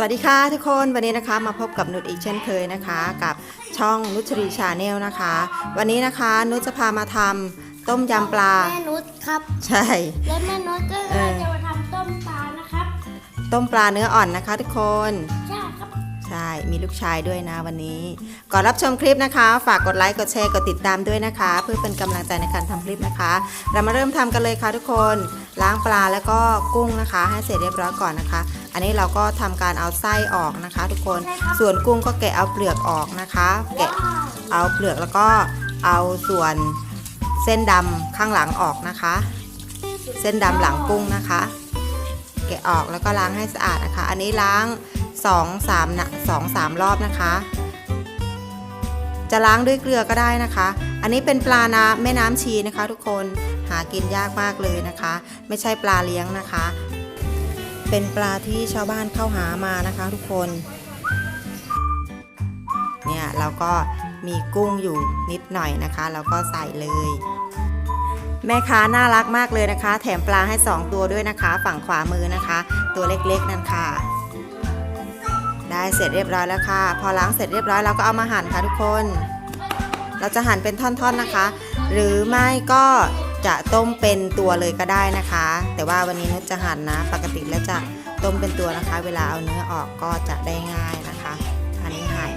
สวัสดีค่ะทุกคนวันนี้นะคะมาพบกับนุชอีกเช่นเคยนะคะ กับช่องนุชรีชาแนลนะคะ วันนี้นะคะนุชจะพามาทำต้มยำปลา แม่นุชครับใช่ และแม่นุชก็เออ จะมาทำต้มปลานะครับ ต้มปลาเนื้ออ่อนนะคะ ทุกคน ใช่ครับ ใช่ มีลูกชายด้วยนะวันนี้ ก่อนรับชมคลิปนะคะ ฝากกดไลค์ กดแชร์ กดติดตามด้วยนะคะ เพื่อเป็นกำลังใจในการทำคลิปนะคะ เรามาเริ่มทำกันเลยค่ะทุกคน ล้างปลาแล้วก็กุ้งนะคะ ให้เสร็จเรียบร้อยก่อนนะคะ อันนี้เราก็ทำการเอาไส้ออกนะคะ ทุกคน ส่วนกุ้งก็แกะเอาเปลือกออกนะคะ แกะเอาเปลือกแล้วก็เอาส่วนเส้นดำข้างหลังออกนะคะ เส้นดำหลังกุ้งนะคะ แกะออกแล้วก็ล้างให้สะอาดนะคะ อันนี้ล้าง 2 3นะ2 3 รอบนะคะ จะล้างด้วยเกลือก็ได้นะคะ อันนี้เป็นปลาน้ำแม่น้ำชีนะคะ ทุกคนหากินยากมากเลยนะคะ ไม่ใช่ปลาเลี้ยงนะคะ เป็นปลาที่ชาวบ้านเข้าหามานะคะ ทุกคนเนี่ยเราก็มีกุ้งอยู่นิดหน่อยนะคะเราก็ใส่เลยแม่ค้าน่ารักมากเลยนะคะ แถมปลาให้ 2 ตัวด้วยนะคะ ฝั่งขวามือนะคะ ตัวเล็กๆนั่นค่ะ ได้เสร็จเรียบร้อยแล้วค่ะ พอล้างเสร็จเรียบร้อยเราก็เอามาหั่นค่ะทุกคน เราจะหั่นเป็นท่อนๆนะคะ หรือไม่ก็จะต้มเป็นตัวเลยก็ได้นะคะ แต่ว่าวันนี้นุชจะหั่นนะ ปกติแล้วจะต้มเป็นตัวนะคะ เวลาเอาเนื้อออกก็จะได้ง่ายนะคะ อันนี้หั่น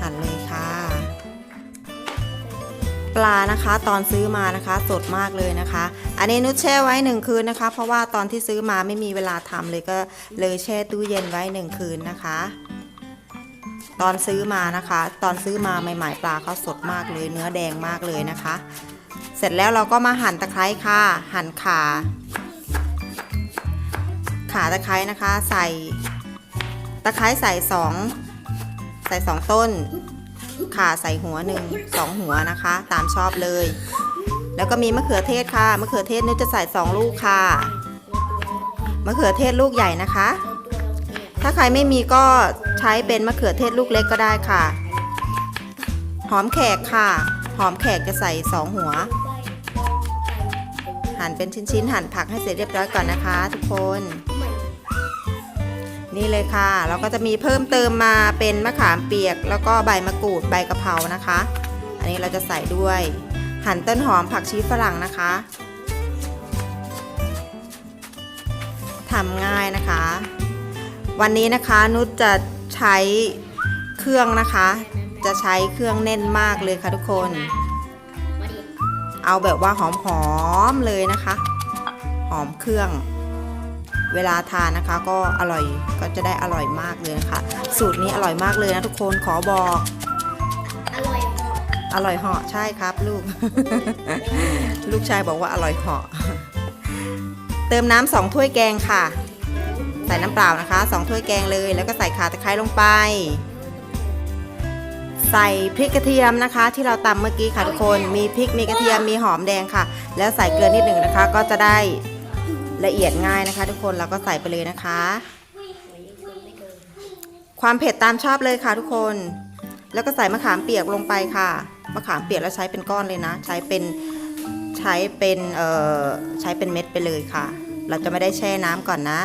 หั่นเลยค่ะ ปลานะคะ ตอนซื้อมานะคะ สดมากเลยนะคะ อันนี้นุชแช่ไว้หนึ่งคืนนะคะ เพราะว่าตอนที่ซื้อมาไม่มีเวลาทำเลยก็เลยแช่ตู้เย็นไว้หนึ่งคืนนะคะ ตอนซื้อมานะคะ ตอนซื้อมาใหม่ๆปลาเขาสดมากเลย เนื้อแดงมากเลยนะคะ เสร็จแล้วเราก็มาหั่นตะไคร้ค่ะ หั่นขาขาตะไคร้นะคะ ใส่ตะไคร้ใส่สองใส่สองต้น ขาใส่หัวหนึ่งสองหัวนะคะ ตามชอบเลย แล้วก็มีมะเขือเทศค่ะ มะเขือเทศนี่จะใส่สองลูกค่ะ มะเขือเทศลูกใหญ่นะคะ ถ้าใครไม่มีก็ใช้เป็นมะเขือเทศลูกเล็กก็ได้ค่ะ หอมแขกค่ะ หอมแขกจะใส่สองหัว หั่นเป็นชิ้นๆ หั่นผักให้เสร็จเรียบร้อยก่อนนะคะ ทุกคน นี่เลยค่ะ เราก็จะมีเพิ่มเติมมาเป็นมะขามเปียก แล้วก็ใบมะกรูด ใบกะเพรานะคะ อันนี้เราจะใส่ด้วย หั่นต้นหอมผักชีฝรั่งนะคะทำง่ายนะคะ วันนี้นะคะนุชจะใช้เครื่องนะคะ จะใช้เครื่องแน่นมากเลยค่ะทุกคน เอาแบบว่าหอมๆเลยนะคะ หอมเครื่อง เวลาทานนะคะก็อร่อยก็จะได้อร่อยมากเลยนะคะ สูตรนี้อร่อยมากเลยนะทุกคนขอบอก อร่อยเหาะใช่ครับลูก ลูกชายบอกว่าอร่อยเหาะ เติมน้ำสองถ้วยแกงค่ะ ใส่น้ำเปล่านะคะสองถ้วยแกงเลย แล้วก็ใส่ข่าตะไคร้ลงไป ใส่พริกกระเทียมนะคะ ที่เราตำเมื่อกี้ค่ะทุกคน มีพริก มีกระเทียม มีหอมแดงค่ะ แล้วใส่เกลือนิดหนึ่งนะคะ ก็จะได้ละเอียดง่ายนะคะ ทุกคน เราก็ใส่ไปเลยนะคะ ความเผ็ดตามชอบเลยค่ะทุกคนแล้วก็ใส่มะขามเปียกลงไปค่ะ มะขามเปียกแล้วใช้เป็นก้อนเลยนะ ใช้เป็นใช้เป็นเอ่อใช้เป็นเม็ดไปเลยค่ะ เราจะไม่ได้แช่น้ำก่อนนะ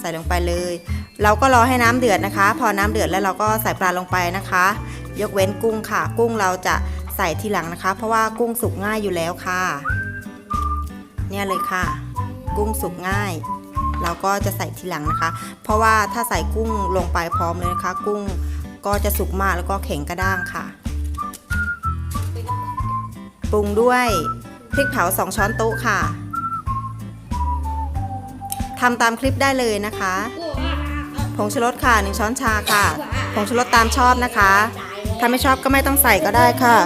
ใส่ลงไปเลย เราก็รอให้น้ำเดือดนะคะ พอน้ำเดือดแล้วเราก็ใส่ปลาลงไปนะคะ ยกเว้นกุ้งค่ะ กุ้งเราจะใส่ทีหลังนะคะ เพราะว่ากุ้งสุกง่ายอยู่แล้วค่ะ เนี่ยเลยค่ะ กุ้งสุกง่ายเราก็จะใส่ทีหลังนะคะ เพราะว่าถ้าใส่กุ้งลงไปพร้อมเลยนะคะ กุ้งก็จะสุกมากแล้วก็แข็งกระด้างค่ะ ปรุงด้วยพริกเผา 2 ช้อนโต๊ะค่ะทำตามคลิปได้เลยนะคะผงชูรสค่ะ 1 ช้อนชาค่ะผงชูรสตามชอบนะคะ ถ้าไม่ชอบก็ไม่ต้องใส่ก็ได้ค่ะ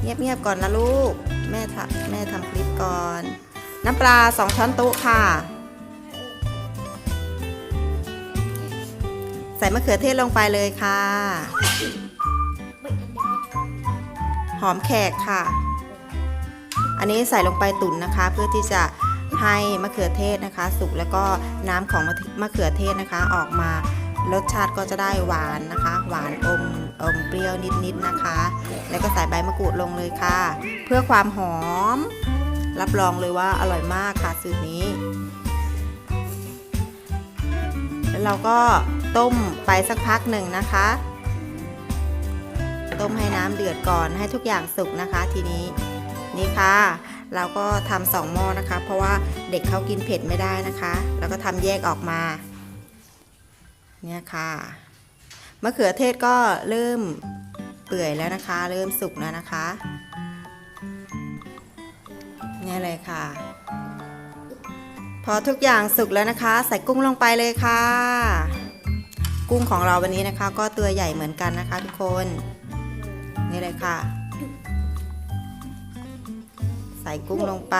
เงียบๆก่อนนะลูก แม่ทำแม่ทำคลิปก่อน น้ำปลา 2 ช้อนโต๊ะค่ะ ใส่มะเขือเทศลงไปเลยค่ะ หอมแขกค่ะ อันนี้ใส่ลงไปตุ๋นนะคะ เพื่อที่จะให้มะเขือเทศนะคะ สุกแล้วก็น้ำของมะเขือเทศนะคะ ออกมารสชาติก็จะได้หวานนะคะ หวานอมอมเปรี้ยวนิดๆนะคะ แล้วก็ใส่ใบมะกรูดลงเลยค่ะ เพื่อความหอม รับรองเลยว่าอร่อยมากค่ะสูตรนี้ แล้วเราก็ต้มไปสักพักหนึ่งนะคะ ต้มให้น้ำเดือดก่อนให้ทุกอย่างสุกนะคะ ทีนี้นี่ค่ะเราก็ทำสองหม้อนะคะ เพราะว่าเด็กเขากินเผ็ดไม่ได้นะคะ แล้วก็ทำแยกออกมา เนี่ยค่ะมะเขือเทศก็เริ่มเปื่อยแล้วนะคะ เริ่มสุกแล้วนะคะ เนี่ยเลยค่ะ พอทุกอย่างสุกแล้วนะคะ ใส่กุ้งลงไปเลยค่ะ กุ้งของเราวันนี้นะคะ ก็ตัวใหญ่เหมือนกันนะคะ ทุกคน เลยค่ะ ใส่กุ้งลงไป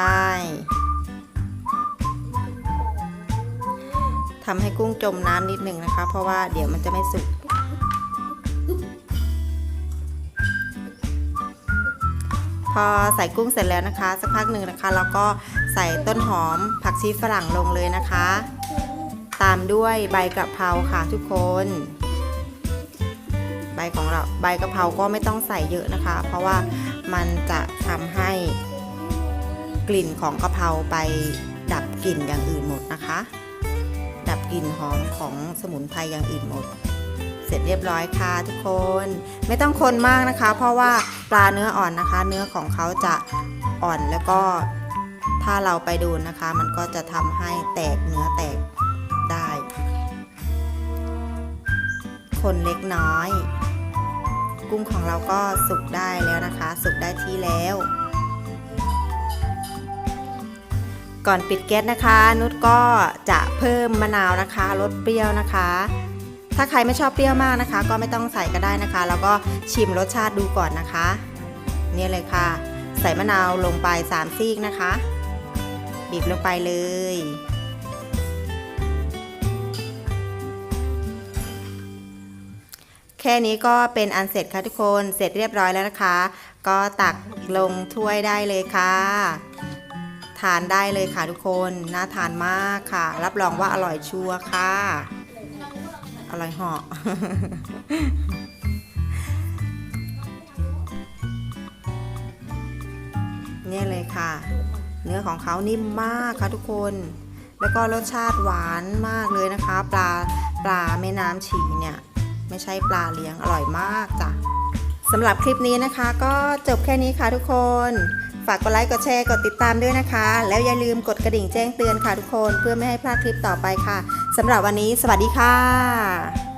ทำให้กุ้งจมน้ำนิดหนึ่งนะคะ เพราะว่าเดี๋ยวมันจะไม่สุกพอใส่กุ้งเสร็จแล้วนะคะ สักพักหนึ่งนะคะ เราก็ใส่ต้นหอมผักชีฝรั่งลงเลยนะคะ ตามด้วยใบกระเพราค่ะทุกคน ของเราใบกะเพราก็ไม่ต้องใส่เยอะนะคะ เพราะว่ามันจะทำให้กลิ่นของกะเพราไปดับกลิ่นอย่างอื่นหมดนะคะ ดับกลิ่นหอมของสมุนไพรอย่างอื่นหมด เสร็จเรียบร้อยค่ะทุกคน ไม่ต้องคนมากนะคะ เพราะว่าปลาเนื้ออ่อนนะคะ เนื้อของเขาจะอ่อนแล้วก็ถ้าเราไปดูนนะคะ มันก็จะทำให้แตกเนื้อแตกได้ คนเล็กน้อย กุ้งของเราก็สุกได้แล้วนะคะ สุกได้ที่แล้ว ก่อนปิดแก๊สนะคะ นุชก็จะเพิ่มมะนาวนะคะรสเปรี้ยวนะคะ ถ้าใครไม่ชอบเปรี้ยวมากนะคะ ก็ไม่ต้องใส่ก็ได้นะคะ แล้วก็ชิมรสชาติดูก่อนนะคะ นี่เลยค่ะ ใส่มะนาวลงไป3ซีกนะคะ บีบลงไปเลย แค่นี้ก็เป็นอันเสร็จค่ะทุกคนเสร็จเรียบร้อยแล้วนะคะ ก็ตักลงถ้วยได้เลยค่ะ ทานได้เลยค่ะทุกคนน่าทานมากค่ะ รับรองว่าอร่อยชัวร์ค่ะ อร่อยเหาะเนี่ยเลยค่ะ เนื้อของเขานิ่มมากค่ะทุกคน แล้วก็รสชาติหวานมากเลยนะคะ ปลาปลาแม่น้ำฉีเนี่ย ไม่ใช่ปลาเลี้ยงอร่อยมากจ้ะสำหรับคลิปนี้นะคะ ก็จบแค่นี้ค่ะทุกคน ฝากกดไลค์กดแชร์กดติดตามด้วยนะคะ แล้วอย่าลืมกดกระดิ่งแจ้งเตือนค่ะทุกคน เพื่อไม่ให้พลาดคลิปต่อไปค่ะสำหรับวันนี้ สวัสดีค่ะ